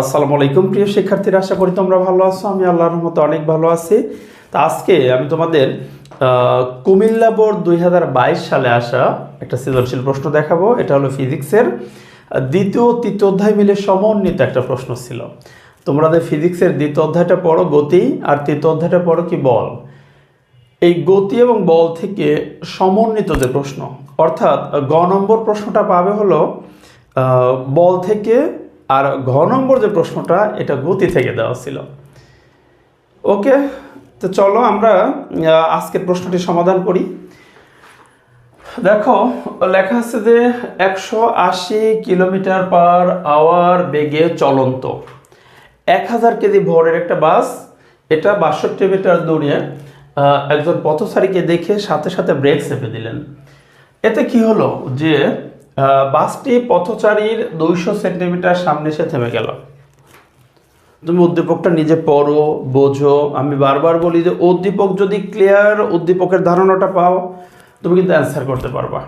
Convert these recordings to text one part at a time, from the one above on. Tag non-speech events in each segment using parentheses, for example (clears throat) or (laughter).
আসসালামু আলাইকুম, প্রিয় শিক্ষার্থীরা, আশা করি তোমরা ভালো আছো। আমি আল্লাহর রহমতে অনেক ভালো আছি। তা আজকে আমি তোমাদের কুমিল্লা বোর্ড দুই হাজার বাইশ সালে আসা একটা সৃজনশীল প্রশ্ন দেখাবো। এটা হলো ফিজিক্সের দ্বিতীয় তৃতীয় অধ্যায় মিলে সমন্বিত একটা প্রশ্ন ছিল। তোমাদের ফিজিক্সের দ্বিতীয় অধ্যায়টা পড়ো, গতি, আর তৃতীয় অধ্যায়টা পড়ো কি বল? এই গতি এবং বল থেকে সমন্বিত যে প্রশ্ন, অর্থাৎ গ নম্বর প্রশ্নটা পাবে হলো বল থেকে আর ঘ নম্বর যে প্রশ্নটা, এটা গতি থেকে দেওয়া ছিল। ওকে, তো চলো আমরা আজকের প্রশ্নটি সমাধান করি। দেখো, লেখা আছে যে একশো আশি কিলোমিটার পার আওয়ার বেগে চলন্ত। এক হাজার কেজি ভরের একটা বাস, এটা বাষট্টি মিটার দূরে একজন পথচারীকে দেখে সাথে সাথে ব্রেক চেপে দিলেন। এতে কি হলো? যে বাসটি পথচারীর দুইশো সেন্টিমিটার সামনে এসে থেমে গেল। তুমি উদ্দীপকটা নিজে পড়ো, বোঝো। আমি বারবার বলি যে, উদ্দীপক যদি ক্লিয়ার উদ্দীপকের ধারণাটা পাও, তুমি কিন্তু অ্যান্সার করতে পারবা।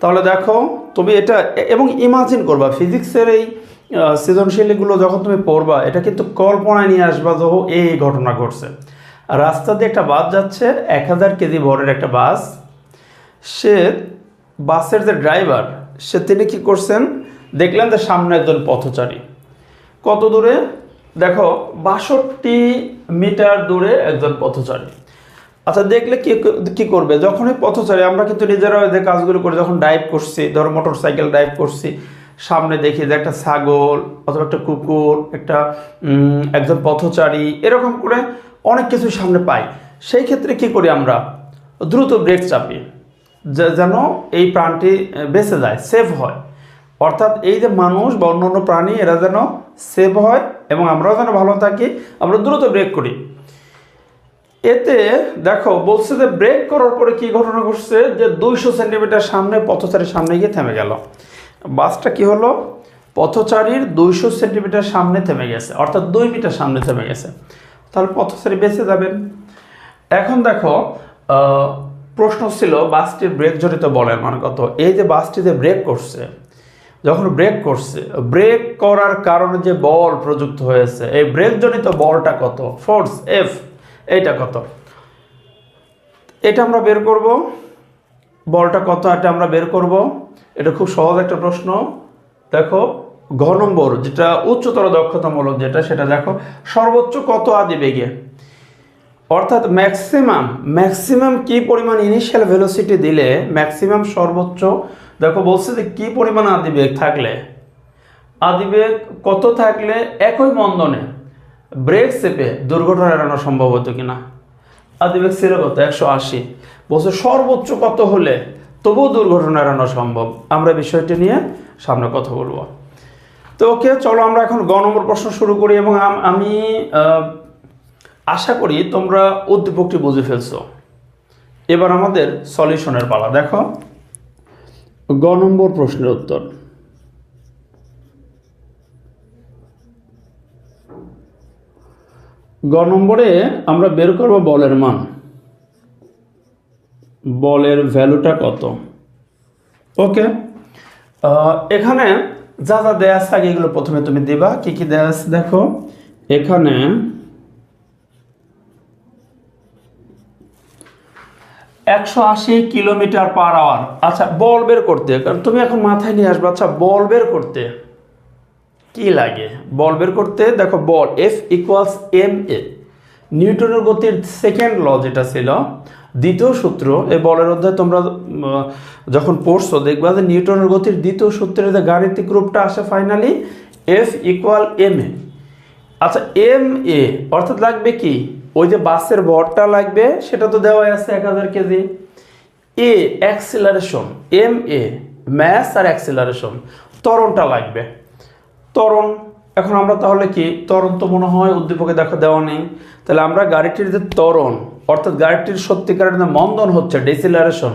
তাহলে দেখো, তুমি এটা এবং ইমাজিন করবা ফিজিক্সের এই সৃজনশীলগুলো যখন তুমি পড়বা, এটা কিন্তু কল্পনায় নিয়ে আসবা যে এই ঘটনা ঘটছে। রাস্তা দিয়ে একটা বাস যাচ্ছে, এক হাজার কেজি ভরের একটা বাস। সে বাসের যে ড্রাইভার, সে তিনি কি করছেন? দেখলেন যে সামনে একজন পথচারী। কত দূরে? দেখো, বাষট্টি মিটার দূরে একজন পথচারী। আচ্ছা দেখলে কি, কী করবে? যখনই পথচারী, আমরা কিন্তু নিজেরাও যে কাজগুলো করি যখন ড্রাইভ করছি, ধরো মোটর সাইকেল ড্রাইভ করছি, সামনে দেখি যে একটা ছাগল অথবা একটা কুকুর, একটা একজন পথচারী, এরকম করে অনেক কিছু সামনে পাই। সেই ক্ষেত্রে কি করি আমরা? দ্রুত ব্রেক চাপি যেন এই প্রাণটি বেঁচে যায়, সেভ হয়। অর্থাৎ এই যে মানুষ বা অন্য প্রাণী, এরা যেন সেভ হয় এবং আমরাও যেন ভালো থাকি, আমরা দ্রুত ব্রেক করি। এতে দেখো, বলছে যে ব্রেক করার পরে কি ঘটনা ঘটছে যে দুইশো সেন্টিমিটার সামনে পথচারীর সামনে গিয়ে থেমে গেল। বাসটা কি হলো? পথচারীর দুইশো সেন্টিমিটার সামনে থেমে গেছে, অর্থাৎ দুই মিটার সামনে থেমে গেছে। তাহলে পথচারী বেঁচে যাবেন। এখন দেখো প্রশ্ন ছিল বাসটির ব্রেক জড়িত বলের মান কত? এই যে বাসটি যে ব্রেক করছে, যখন ব্রেক করছে ব্রেক করার কারণে যে বল প্রযুক্ত হয়েছে, এই ব্রেক জনিত বলটা কত? ফোর্স এফ এইটা কত? এটা আমরা বের করব। বলটা কত এটা আমরা বের করব। এটা খুব সহজ একটা প্রশ্ন। দেখো, ঘ নম্বর, যেটা উচ্চতর দক্ষতামূলক যেটা, সেটা দেখো, সর্বোচ্চ কত আদি বেগে? অর্থাৎ ম্যাক্সিমাম ম্যাক্সিমাম কি পরিমাণ ইনিশিয়াল ভেলোসিটি দিলে ম্যাক্সিমাম সর্বোচ্চ? দেখো বলছে যে কী পরিমাণ আদিবেগ থাকলে? আদিবেগ কত থাকলে? একই মন্দনে ব্রেক চেপে দুর্ঘটনা এড়ানো সম্ভব হতো কিনা? আদিবেগ ছিল কত? একশো আশি। বলছে সর্বোচ্চ কত হলে? তবুও দুর্ঘটনা এড়ানো সম্ভব। আমরা বিষয়টি নিয়ে সামনে কথা বলব। তো ওকে, চলো আমরা এখন গ নম্বর প্রশ্ন শুরু করি এবং আমি আশা করি তোমরা উদ্দীপকটি বুঝে ফেলছো। এবার আমাদের সলিউশনের পালা, দেখো। গ নম্বর প্রশ্নের উত্তর। গ নম্বরে আমরা বের করব বলের মান। বলের ভ্যালুটা কত? ওকে। এখানে যা যা দেয়া আছে, আগে এগুলো প্রথমে তুমি দিবা। কি কি দেয়া আছে, দেখো। এখানে একশো আশি কিলোমিটার পার আওয়ার আচ্ছা বল বের করতে, কারণ তুমি এখন মাথায় নিয়ে আসবে আচ্ছা বল বের করতে। কি লাগে? বল বের করতে, দেখো, বল এফ ইকুয়ালস এম এ নিউটনের গতির সেকেন্ড ল যেটা ছিল, দ্বিতীয় সূত্র, এই বলের অধ্যায় তোমরা যখন পড়ছো, দেখবা যে নিউটনের গতির দ্বিতীয় সূত্রের যে গাণিতিক রূপটা আসে finally F equal M A আচ্ছা এম এ অর্থাৎ লাগবে কি? ওই যে বাসের ভরটা লাগবে, সেটা তো দেওয়াই আছে এক হাজার KG. A acceleration M A mass R acceleration তরণটা লাগবে। তরণ এখন আমরা তাহলে কি তরণ তো মনে হয় উদ্দীপকে দেখা দেওয়া নেই। তাহলে আমরা গাড়িটির যে ত্বরণ, অর্থাৎ গাড়িটির সত্যিকারের যে মন্দন হচ্ছে ডিসিলারেশন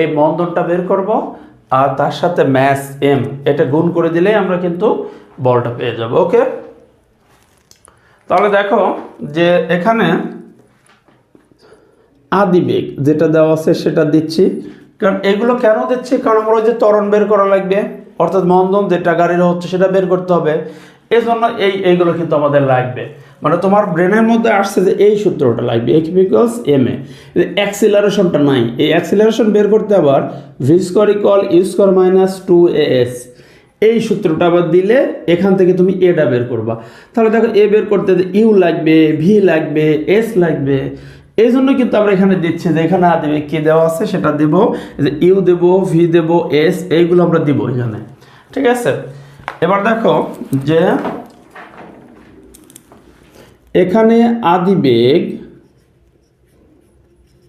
এই মন্দনটা বের করব, আর তার সাথে ম্যাস এম এটা গুণ করে দিলেই আমরা কিন্তু বলটা পেয়ে যাব ওকে তাহলে দেখো যে এখানে আদিবেগ যেটা দেওয়া আছে সেটা দিচ্ছি। কারণ এগুলো কেন দিচ্ছি? কারণ আমরা যে ত্বরণ বের করা লাগবে। অর্থাৎ মন্দন যেটা গাড়ির হচ্ছে সেটা বের করতে হবে। এই জন্য এই এইগুলো কিন্তু আমাদের লাগবে। মানে তোমার ব্রেনের মধ্যে আসছে যে এই সূত্রটা লাগবে। এ বিকজ এম এ অ্যাক্সিলারেশনটা নাই। এই অ্যাক্সিলারেশন বের করতে আবার V square equal minus two A S এই সূত্রটা আবার দিলে এখান থেকে তুমি এটা বের করবা। তাহলে দেখো এ বের করতে ইউ লাগবে ভি লাগবে এস লাগবে। এই জন্য কিন্তু আমরা এখানে দিচ্ছি যে এখানে আ দেবে, কি দেওয়া আছে সেটা দেব। যে ইউ দেব ভি দেব এস এইগুলো আমরা দিব এখানে। ঠিক আছে? এবার দেখো যে এখানে আদি বেগ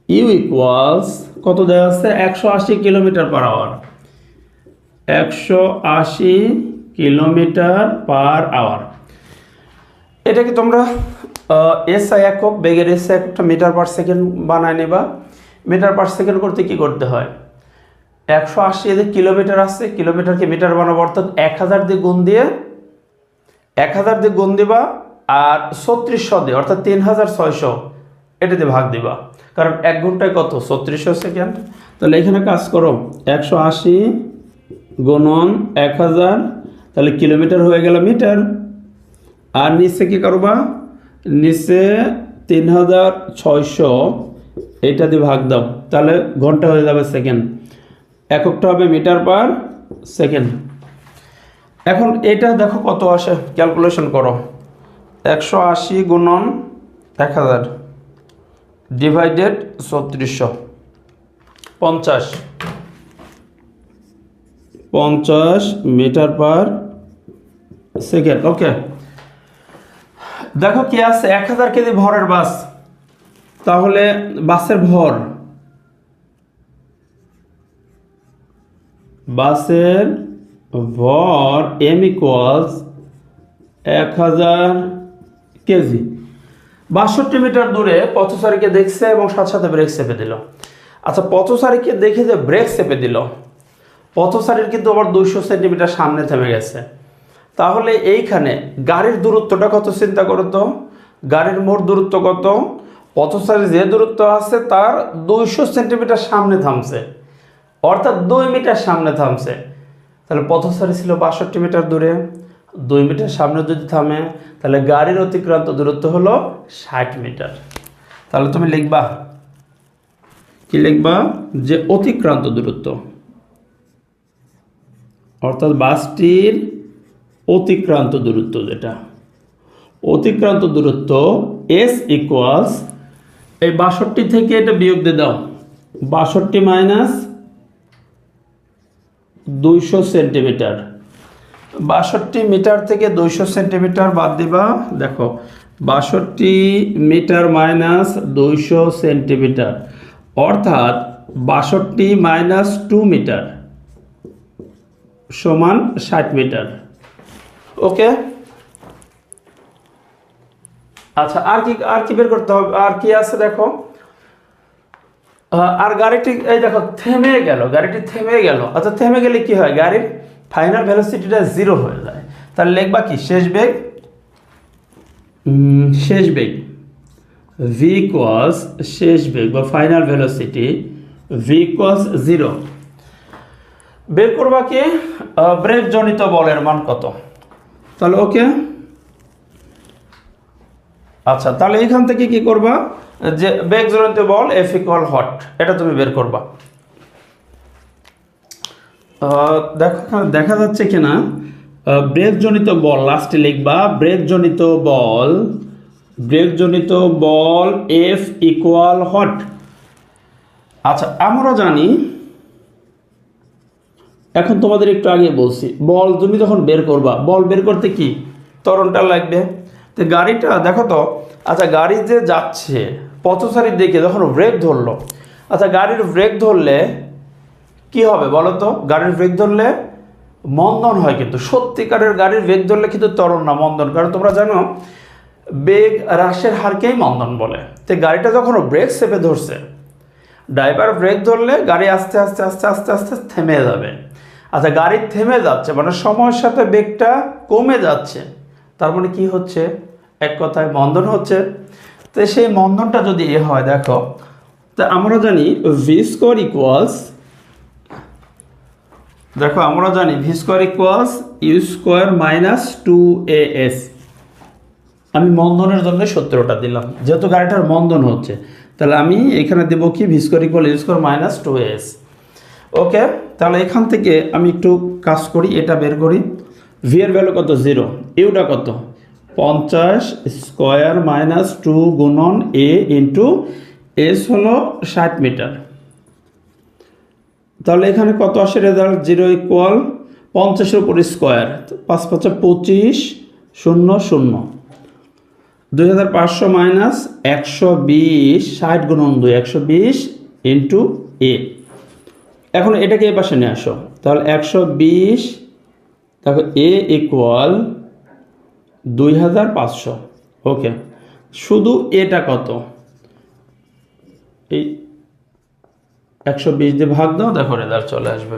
ইউ ইকুয়ালস কত দেওয়া আছে? একশো আশি কিলোমিটার পার আওয়ার একশো আশি কিলোমিটার পার আওয়ার। এটাকে তোমরা এসআই একক, বেগের এসআই একটা মিটার পার সেকেন্ড বানায় নেবা। মিটার পার সেকেন্ড করতে কি করতে হয়? একশো আশি এদের কিলোমিটার আসছে কিলোমিটারকে মিটার বানাবো অর্থাৎ এক হাজার দিয়ে গুণ দিয়ে, এক হাজার দিয়ে গুণ দিবা আর ছত্রিশশো দিয়ে, অর্থাৎ তিন হাজার ছয়শো এটাতে ভাগ দিবা। কারণ এক ঘন্টায় কত? ছত্রিশশো সেকেন্ড। তাহলে এখানে কাজ করো, একশো আশি গুণন এক হাজার, তাহলে কিলোমিটার হয়ে গেল মিটার। আর নিচে কি করবা? নিচে তিন হাজার ছয়শো, এটা দিয়ে ভাগ দাও, তাহলে ঘণ্টা হয়ে যাবে সেকেন্ড। এককটা হবে মিটার পার সেকেন্ড। এখন এটা দেখো কত আসে, ক্যালকুলেশন করো। একশো আশি গুণন এক হাজার, ডিভাইডেড ছত্রিশশো, পঞ্চাশ। পঞ্চাশ মিটার পার সেকেন্ড ওকে দেখো কি আছে, এক হাজার কেজি ভরের বাস। তাহলে বাসের ভর। বাসের ভর এম ইকুয়ালস এক হাজার কেজি। বাষট্টি মিটার দূরে পথচারীকে দেখছে এবং সাথে সাথে ব্রেক চেপে দিল। আচ্ছা পথচারীকে দেখে যে ব্রেক চেপে দিল পথচারীর কিন্তু আবার দুইশো সেন্টিমিটার সামনে থেমে গেছে। তাহলে এইখানে গাড়ির দূরত্বটা কত চিন্তা করো তো? গাড়ির মোট দূরত্ব কত? পথচারী যে দূরত্ব আছে তার দুইশো সেন্টিমিটার সামনে থামছে। অর্থাৎ দুই মিটার সামনে থামছে। তাহলে পথচারী ছিল বাষট্টি মিটার দূরে। দুই মিটার সামনে যদি থামে, তাহলে গাড়ির অতিক্রান্ত দূরত্ব হলো ষাট মিটার। তাহলে তুমি লিখবা। কি লিখবা? যে অতিক্রান্ত দূরত্ব। অর্থাৎ বাসটির অতিক্রান্ত দূরত্ব যেটা, অতিক্রান্ত দূরত্ব এস ইকুয়ালস এই বাষট্টি থেকে এটা বিয়োগ দিয়ে দাও, বাষট্টি মাইনাস দুইশো সেন্টিমিটার বাষট্টি মিটার থেকে দুইশো সেন্টিমিটার বাদ দিবা, দেখো, বাষট্টি মিটার মাইনাস দুইশো সেন্টিমিটার অর্থাৎ বাষট্টি মাইনাস টু মিটার সমান ষাট মিটার। ওকে? আচ্ছা আর কি আর কি বের করতে হবে? আর কি আছে দেখো? আর গাড়িটি, এই দেখো, থেমে গেল, গাড়িটি থেমে গেল। আচ্ছা থেমে গেলে কি হয়? গাড়ির ফাইনাল ভেলোসিটিটা জিরো হয়ে যায়। তাহলে লিখবা কি? শেষ বেগ? শেষ বেগ। ভি ইকুয়ালস শেষ বেগ বা final velocity V equals zero বের করবা কি? ব্রেক জনিত বলের মান কত? তাহলে ওকে। আচ্ছা তাহলে এখান থেকে কি করবা? যে বেগ জনিত বল এফ ইকুয়াল হট, এটা তুমি বের করবা। দেখো, দেখা যাচ্ছে কিনা? ব্রেক জনিত বল, লাস্টে লিখবা ব্রেক জনিত বল ব্রেক জনিত বল এফ ইকুয়াল হট। আচ্ছা আমরা জানি এখন তোমাদের একটু আগে বলছি, বল তুমি যখন বের করবা, বল বের করতে কি তরণটা লাগবে? তো গাড়িটা, দেখো তো আচ্ছা গাড়ি যে যাচ্ছে পথচারীর দিকে যখন ব্রেক ধরলো আচ্ছা গাড়ির ব্রেক ধরলে কি হবে বলো তো? গাড়ির ব্রেক ধরলে মন্দন হয় কিন্তু, সত্যিকারের গাড়ির ব্রেক ধরলে কিন্তু তরণ না, মন্দন। কারণ তোমরা জানো বেগ হ্রাসের হারকেই মন্দন বলে। তো গাড়িটা যখন ব্রেক চেপে ধরছে ড্রাইভার ব্রেক ধরলে গাড়ি আস্তে আস্তে আস্তে আস্তে আস্তে, থেমে যাবে। আচ্ছা গাড়ি থেমে যাচ্ছে মানে সময়ের সাথে বেগটা কমে যাচ্ছে, তার মানে কি হচ্ছে? এক কথায় মন্দন হচ্ছে। তো সেই মন্দনটা যদি এ হয়, দেখো, তা আমরা জানি ভি ইকুয়ালস দেখো, আমরা জানি V square equals U square minus two A S আমি মন্দনের জন্য সত্তরটা দিলাম, যেহেতু গাড়িটার মন্দন হচ্ছে, তাহলে আমি এখানে দেবো কি? V square equal U square minus two S okay তাহলে এখান থেকে আমি একটু কাজ করি, এটা বের করি। ভি এর ভ্যালু কত? জিরো ইউটা কত? পঞ্চাশ স্কোয়ার মাইনাস টু গুণন এ ইন্টু এস হলো ষাট মিটার তাহলে এখানে কত আসে রেজাল্ট জিরো ইকুয়াল পঞ্চাশের উপর স্কোয়ার পাঁচ পাঁচা পঁচিশ, শূন্য শূন্য। দুই হাজার পাঁচশো মাইনাস একশো বিশ, ষাট গুণন দুই, একশো বিশ ইন্টু এ এখন এটাকে এ পাশে নিয়ে আসো। তাহলে একশো বিশ, দেখো এ ইকুয়াল দুই হাজার পাঁচশো। ওকে, শুধু এটা কত? এই একশো বিশ দিয়ে ভাগ দাও, দেখো রেজাল্ট চলে আসবে।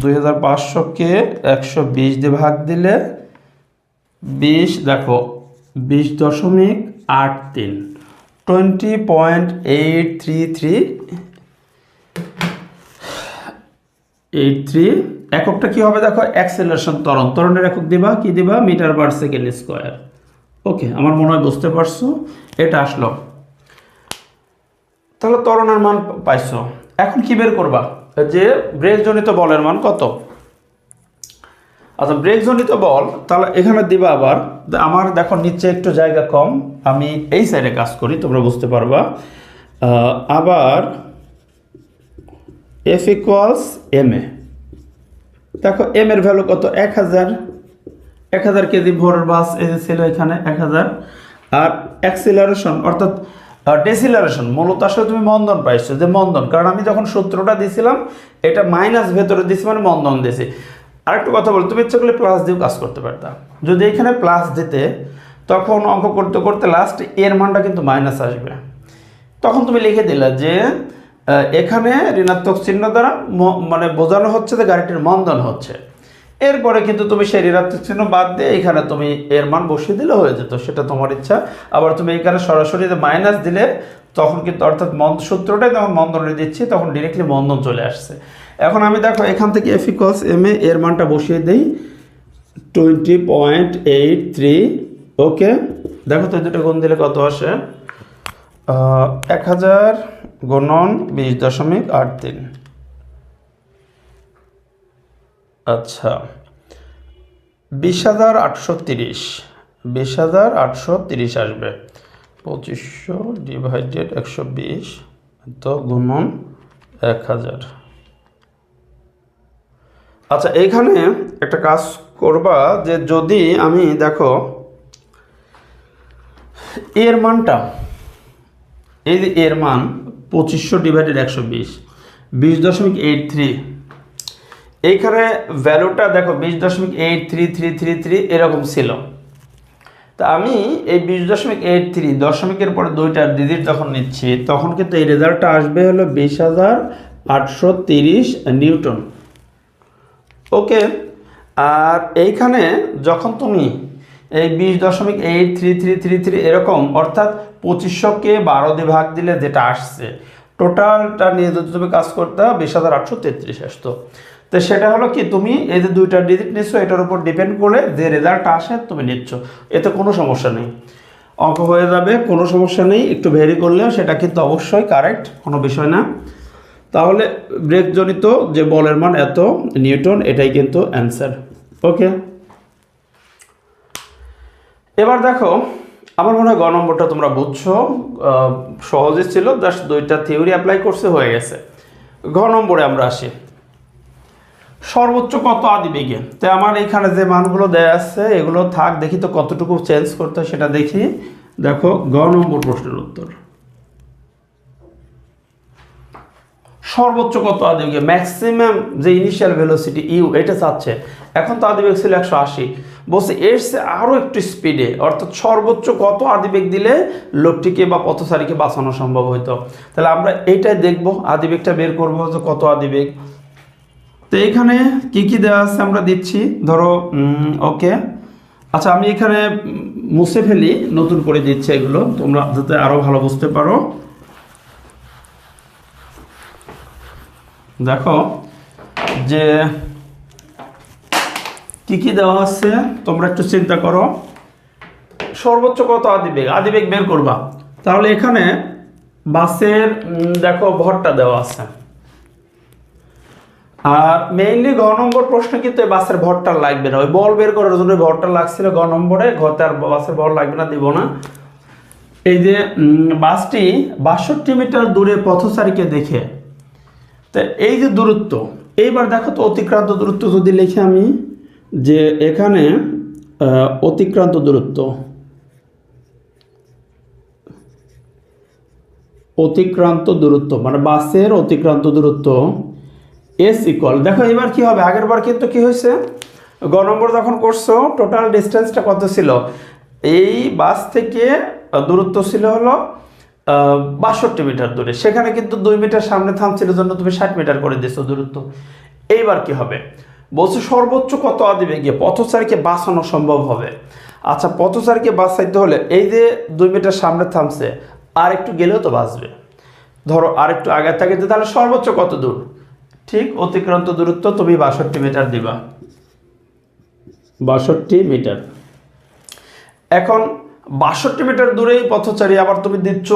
দুই হাজার পাঁচশোকে একশো বিশ দিয়ে ভাগ দিলে বিশ, দেখো, বিশ দশমিক আট তিন। Twenty point eight three three eight three. এককটা কী হবে দেখো? অ্যাক্সেলারেশন ত্বরণ। ত্বরণের একক দিবা, কি দিবা? Metre per second square okay আমার মনে হয় বুঝতে পারছ। এটা আসলো। তাহলে ত্বরণের মান পাইছো। এখন কি বের করবা? যে ব্রেকজনিত বলের মান কত? আচ্ছা ব্রেকজনিত বল, তাহলে এখানে দিবা আবার। আমার দেখো নিচে একটু জায়গা কম। আমি এই সাইডে কাজ করি, তোমরা বুঝতে পারবা। আবার এফ ইকুয়ালস এম এ দেখো এম এর ভ্যালু কত? এক হাজার। এক হাজার কেজি ভোরের বাস ছিল এখানে এক হাজার। আর অ্যাক্সিলারেশন অর্থাৎ ডেসিলারেশন মূলত আসলে তুমি মন্দন পাইছো যে মন্দন। কারণ আমি যখন সূত্রটা দিছিলাম, এটা মাইনাস ভেতরে দিছি মানে মন্দন দিছি। আরেকটু কথা বল, তুমি ইচ্ছা করলে প্লাস দিয়েও কাজ করতে পারতাম যদি এখানে প্লাস দিতে, তখন অঙ্ক করতে করতে লাস্ট এর মানটা কিন্তু মাইনাস আসবে। তখন তুমি লিখে দিলে যে এখানে ঋণাত্মক চিহ্ন দ্বারা মানে বোঝানো হচ্ছে যে গাড়িটির মন্দন হচ্ছে। এরপরে কিন্তু তুমি সেই ঋণাত্মক চিহ্ন বাদ দিয়ে এখানে তুমি এর মান বসিয়ে দিলে হয়ে যেত, সেটা তোমার ইচ্ছা। আবার তুমি এখানে সরাসরি মাইনাস দিলে, তখন কিন্তু অর্থাৎ মন্দ সূত্রটাই যখন মন্দনে দিচ্ছি, তখন ডিরেক্টলি মন্দন চলে আসছে। এখন আমি দেখো, এখান থেকে এফ ইকস এম এ এর মানটা বসিয়ে দিই। Twenty point eight three okay দেখো তো দুটো গুণ দিলে কত আসে? এক হাজার গুণন বিশ দশমিক আট তিন। আচ্ছা বিশ হাজার আটশো তিরিশ, বিশ হাজার আটশো তিরিশ আসবে। পঁচিশশো ডিভাইডেড একশো বিশ, তো গুণন এক হাজার। আচ্ছা এইখানে একটা কাজ করবা যে যদি আমি দেখো, এর মানটা, এই যে এর মান পঁচিশশো ডিভাইডেড একশো বিশ। বিশ দশমিক এইট থ্রি এইখানে ভ্যালুটা দেখো, বিশ দশমিক eight three three three three এরকম ছিল। তা আমি এই বিশ দশমিক এইট থ্রি দশমিকের পরে দুইটা ডিজিট যখন নিচ্ছি, তখন কিন্তু এই রেজাল্টটা আসবে হলো বিশ হাজার আটশো তিরিশ নিউটন। ওকে আর এইখানে যখন তুমি এই বিশ দশমিক eight three three three three এরকম, অর্থাৎ পঁচিশশোকে বারো দিয়ে ভাগ দিলে যেটা আসছে, টোটালটা নিয়ে যদি তুমি কাজ করতে হয় বিশ হাজার আটশো তেত্রিশ আসতো। তো সেটা হলো কি, তুমি এই যে দুইটা ডিজিট নিচ্ছ এটার উপর ডিপেন্ড করে যে রেজাল্ট আসে তুমি নিচ্ছ। এতে কোনো সমস্যা নেই। অঙ্ক হয়ে যাবে, কোনো সমস্যা নেই, একটু ভেরি করলেও সেটা কিন্তু অবশ্যই কারেক্ট কোনো বিষয় না। তাহলে ব্রেকজনিত যে বলের মান এত, নিউটন, এটাই কিন্তু অ্যান্সার ওকে এবার দেখো আমার মনে হয় গ নম্বরটা তোমরা বুঝছ সহজে ছিল, জাস্ট দুইটা থিওরি অ্যাপ্লাই করছে, হয়ে গেছে। ঘ নম্বরে আমরা আসি। সর্বোচ্চ কত আদিবেগে তো আমার এখানে যে মানগুলো দেয়া আছে, এগুলো থাক, দেখি তো কতটুকু চেঞ্জ করতে হয় সেটা দেখি। দেখো, গ নম্বর প্রশ্নের উত্তর। সর্বোচ্চ কত আদিবেগে ম্যাক্সিমাম যে ইনিশিয়াল ভেলোসিটি ইউ এটা চাচ্ছে। এখন তো আদিবেগ ছিল একশো আশি। বলছে সে আরও একটু স্পিডে অর্থাৎ সর্বোচ্চ কত আদিবেগ দিলে লোকটিকে বা পথচারীকে বাঁচানো সম্ভব হইতো? তাহলে আমরা এইটাই দেখব, আদিবেগটা বের করব যে কত আদিবেগ। তো এখানে কি কি দেওয়া আছে আমরা দিচ্ছি? ধরো ওকে। আচ্ছা আমি এখানে মুছে ফেলি, নতুন করে দিচ্ছি এগুলো। তোমরা যাতে আরও ভালো বুঝতে পারো। দেখো যে কি কি দেওয়া আছে? তোমরা একটু চিন্তা করো। সর্বোচ্চ কত আদিবেগ? আদিবেগ বের করবা। তাহলে এখানে বাসের দেখো, ভরটা দেওয়া আছে। আর মেইনলি গ নম্বর প্রশ্ন কিন্তু এই বাসের ভরটা লাগবে না। ওই বল বের করার জন্য ভরটা লাগছিল গ নম্বরে। ঘরতে আর বাসের ভর লাগবে না, দিব না। এই যে বাসটি বাষট্টি মিটার দূরে পথচারীকে দেখে। তা এই যে দূরত্ব, এইবার দেখো তো অতিক্রান্ত দূরত্ব যদি লিখে আমি। যে এখানে অতিক্রান্ত দূরত্ব। অতিক্রান্ত দূরত্ব মানে বাসের অতিক্রান্ত দূরত্ব এস ইকুয়াল দেখো, এবার কি হবে? আগের বার কিন্তু কি হয়েছে? গ নম্বর যখন করছ টোটাল ডিস্টেন্সটা কত ছিল? এই বাস থেকে দূরত্ব ছিল হলো বাষট্টি মিটার দূরে। সেখানে কিন্তু দুই মিটার সামনে থামছিল জন্য তুমি ষাট মিটার করে দিছো দূরত্ব। এইবার কি হবে? বলছে সর্বোচ্চ কত দিবে গিয়ে পথচারীকে বাঁচানো সম্ভব হবে। আচ্ছা পথচারীকে বাঁচাইতে হলে এই যে দুই মিটার সামনে থামছে আর একটু গেলেও তো বাঁচবে। ধরো আর একটু আগে থাকে তাহলে সর্বোচ্চ কত দূর? ঠিক অতিক্রান্ত দূরত্ব তুমি বাষট্টি মিটার দিবা। বাষট্টি মিটার। এখন বাষট্টি মিটার দূরেই পথচারী আবার তুমি দিচ্ছ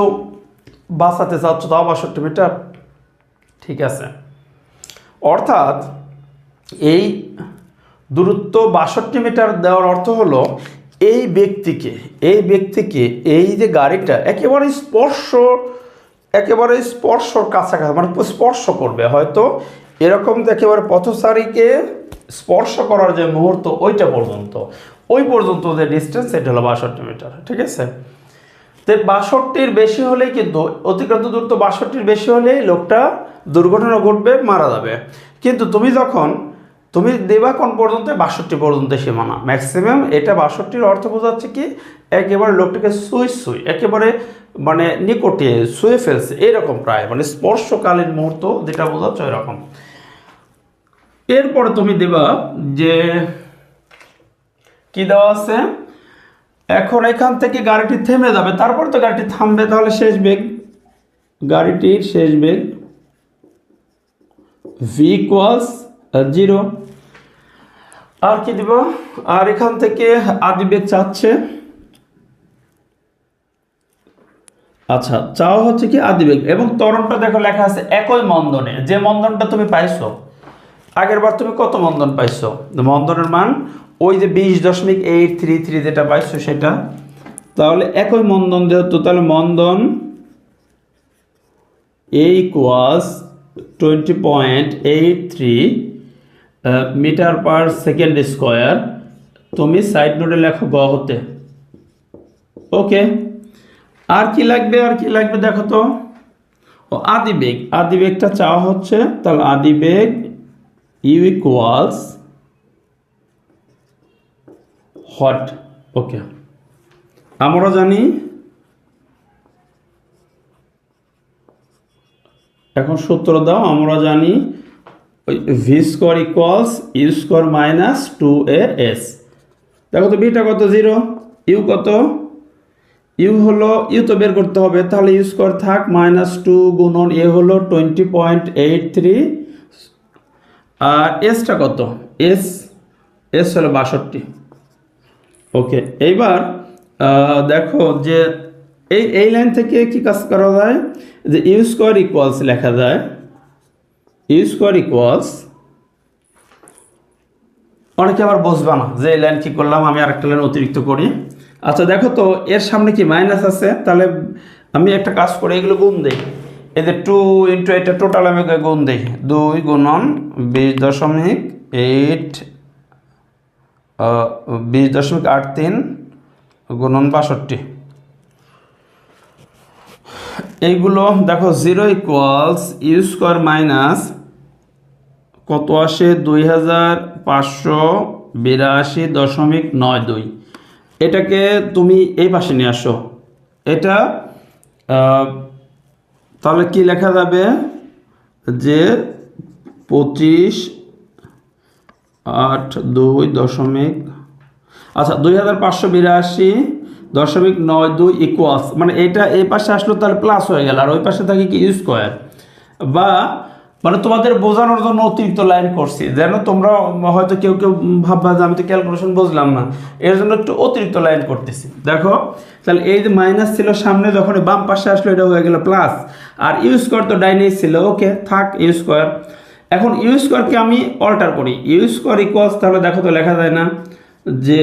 বাঁচাতে চাচ্ছ তাও বাষট্টি মিটার। ঠিক আছে। অর্থাৎ এই দূরত্ব বাষট্টি মিটার দেওয়ার অর্থ হলো এই ব্যক্তিকে এই ব্যক্তিকে, এই যে গাড়িটা একেবারে স্পর্শ, একেবারে স্পর্শর কাছাকাছি মানে স্পর্শ করবে। হয়তো এরকম যে একেবারে পথচারীকে স্পর্শ করার যে মুহূর্ত ওইটা পর্যন্ত, ওই পর্যন্ত যে ডিস্টেন্স এটা হলো বাষট্টি মিটার, ঠিক আছে? তো বাষট্টির বেশি হলেই কিন্তু, অতিক্রান্ত দূরত্ব বাষট্টির বেশি হলেই লোকটা দুর্ঘটনা ঘটবে, মারা যাবে। কিন্তু তুমি যখন তুমি দেবা কোন পর্যন্ত? বাষট্টি পর্যন্ত সীমানা। ম্যাক্সিমাম এটা বাষট্টির অর্থ বোঝাচ্ছে কি? একেবারে লোকটাকে সুই সুই একেবারে মানে নিকটে শুয়ে ফেলছে। এরকম প্রায় মানে স্পর্শকালীন মুহূর্ত যেটা বোঝাচ্ছে এরকম এরপরে তুমি দেবা যে কি দেওয়া আছে? এখন এখান থেকে গাড়িটি থেমে যাবে, তারপর তো গাড়িটি থামবে, তাহলে শেষ বেগ। গাড়িটির শেষ বেগ ভি ইকুয়ালস জিরো আর কি দিব? আর এখান থেকে আদি বেগ চাচ্ছে। আচ্ছা চাওয়া হচ্ছে কি আদিবেগ এবং তরণটা দেখো লেখা আছে একই মন্দনে। যে মন্দনটা তুমি পাইছো আগের বার তুমি কত মন্দন পাইছো? মন্দনের মান ওই যে বিশ দশমিক এইট থ্রি থ্রি যেটা পাইছো সেটা। তাহলে একই মন্দন যেহেতু, তাহলে মন্দন A equals twenty point eight three metre per second square তুমি সাইড নোটে লেখো গ ওকে আর কি লাগবে, আর কি লাগবে দেখো তো? ও আদিবেগ আদিবেগটা চাওয়া হচ্ছে, তাহলে আদিবেগ ইউ ইকুয়ালস হট ওকে আমরা জানি। এখন সূত্র দাও আমরা জানি। V square equals U square minus two A S দেখো তো বিটা কত? জিরো ইউ কত? ইউ হলো ইউ তো বের করতে হবে, তাহলে ইউ স্কোয়ার থাক মাইনাস টু গুণন এ হলো টোয়েন্টি পয়েন্ট এইট থ্রি আর এসটা কত? এস এস হলো বাষট্টি। ওকে, এইবার দেখো যে এই এই লাইন থেকে কি কাজ করা যায়? যে ইউ স্কোয়ার ইকুয়ালস লেখা যায়। স্কোয়ার ইকুয়ালস অনেকে আবার বুঝবে না যে লাইন কি করলাম আমি আরেকটা লাইন অতিরিক্ত করি। আচ্ছা দেখো তো এর সামনে কি মাইনাস আছে? তাহলে আমি একটা কাজ করে এগুলো গুণ দিই। এই যে টু ইন্টু এটা টোটাল আমি গুণ দিই। দুই গুণন বিশ দশমিক এইট বিশ দশমিক আট তিন গুণন বাষট্টি। এইগুলো দেখো zero equals U square minus কত আসে? দুই হাজার পাঁচশো বিরাশি দশমিক নয় দুই। এটাকে তুমি এই পাশে নিয়ে আসো। এটা তাহলে কি লেখা যাবে? যে পঁচিশ আট দুই দশমিক আচ্ছা দুই হাজার পাঁচশো বিরাশি দশমিক নয় দুই ইকুয়ালস মানে এটা এই পাশে আসলো তাহলে প্লাস হয়ে গেল, আর ওই পাশে থাকে কি স্কোয়ার বা মানে তোমাদের বোঝানোর জন্য অতিরিক্ত লাইন করছি। যেন তোমরা হয়তো কেউ কেউ ভাববা যে আমি তো ক্যালকুলেশন বুঝলাম না। এর জন্য একটু অতিরিক্ত লাইন করতেছি। দেখো, তাহলে এই যে মাইনাস ছিল সামনে, যখন বাম পাশে আসলো, এটা হয়ে গেল প্লাস আর ইউ স্কোয়ার তো ডাইনেই ছিল ওকে থাক ইউ স্কোয়ার এখন ইউ স্কোয়ারকে আমি অল্টার করি। ইউ স্কোয়ার ইকুয়ালস তাহলে দেখো তো লেখা যায় না, যে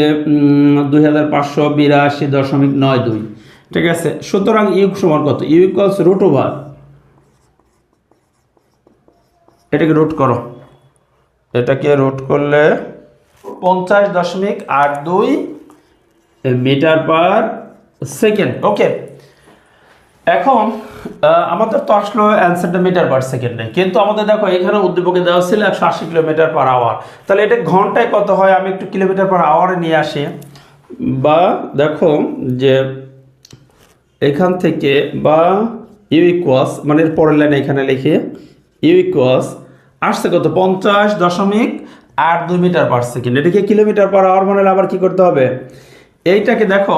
দুই হাজার পাঁচশো বিরাশি দশমিক নয় দুই। ঠিক আছে? সুতরাং ইউ সমান কত? ইউ ইকুয়ালস রুট ওভার এটাকে রুট করো। এটাকে রুট করলে পঞ্চাশ দশমিক আট দুই মিটার পার সেকেন্ড ওকে এখন আমাদের তো আসলো অ্যান্সারটা মিটার পার সেকেন্ডে কিন্তু আমাদের দেখো, এখানে উদ্দীপকে দেওয়া ছিল একশো আশি কিলোমিটার পার আওয়ার তাহলে এটা ঘন্টায় কত হয়? আমি একটু কিলোমিটার পার আওয়ারে নিয়ে আসি। বা দেখো যে এখান থেকে বা ইউ ইকুয়াস মানে পরের লাইনে এখানে লিখে, ইউ ইকুয়াস আসছে কত? পঞ্চাশ দশমিক আট দুই মিটার পার সেকেন্ড এটাকে কিলোমিটার পার আওয়ার মানে আবার কি করতে হবে? এইটাকে দেখো,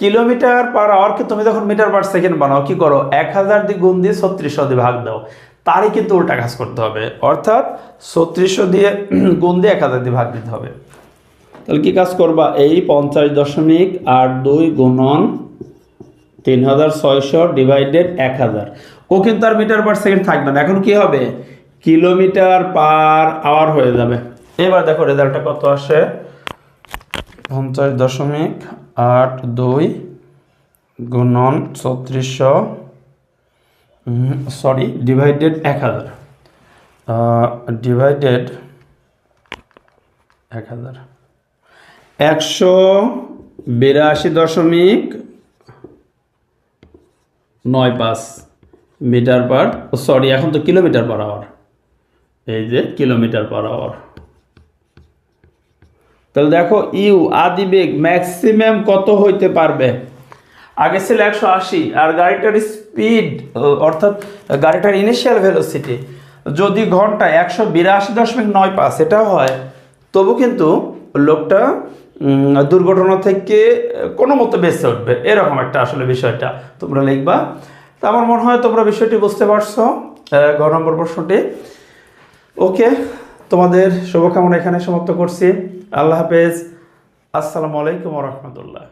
কিলোমিটার পার আওয়ারকে তুমি যখন মিটার পার সেকেন্ড বানাও, কি করো? এক হাজার দিয়ে গুণ দিয়ে ছত্রিশশো দিয়ে ভাগ দাও। তারই কিন্তু উল্টা কাজ করতে হবে। অর্থাৎ ছত্রিশশো দিয়ে (clears throat) গুণ দিয়ে এক হাজার দিয়ে ভাগ দিতে হবে। তাহলে কি কাজ করবা? এই পঞ্চাশ দশমিক আট দুই গুণন তিন হাজার ছয়শো ডিভাইডেড এক হাজার। ও কিন্তু আর মিটার পার সেকেন্ড থাকবে না। এখন কি হবে? কিলোমিটার পার আওয়ার হয়ে যাবে। এবার দেখো রেজাল্টটা কত আসে? পঞ্চাশ দশমিক আট দুই গুণন ছত্রিশশো সরি ডিভাইডেড এক হাজার। ডিভাইডেড এক হাজার। একশো বিরাশি দশমিক নয় পাঁচ মিটার পার সরি এখন তো কিলোমিটার পার আওয়ার। এই যে কিলোমিটার পার আওয়ার তাহলে দেখো, ইউ আদি বেগ ম্যাক্সিমাম কত হইতে পারবে? আগে ছিল একশো আশি, আর গাড়িটার স্পিড অর্থাৎ গাড়িটার ইনিশিয়াল ভেলোসিটি যদি ঘন্টায় একশো বিরাশি দশমিক নয় পাঁচ এটা হয়, তবু কিন্তু লোকটা দুর্ঘটনা থেকে কোনো মতো বেঁচে উঠবে। এরকম একটা আসলে বিষয়টা তোমরা লিখবা। তা আমার মনে হয় তোমরা বিষয়টি বুঝতে পারছ। ঘ নম্বর প্রশ্নটি। ওকে তোমাদের শুভকামনা এখানে সমাপ্ত করছি। আল্লাহ হাফেজ। আসসালামু আলাইকুম রহমতুল্লাহ।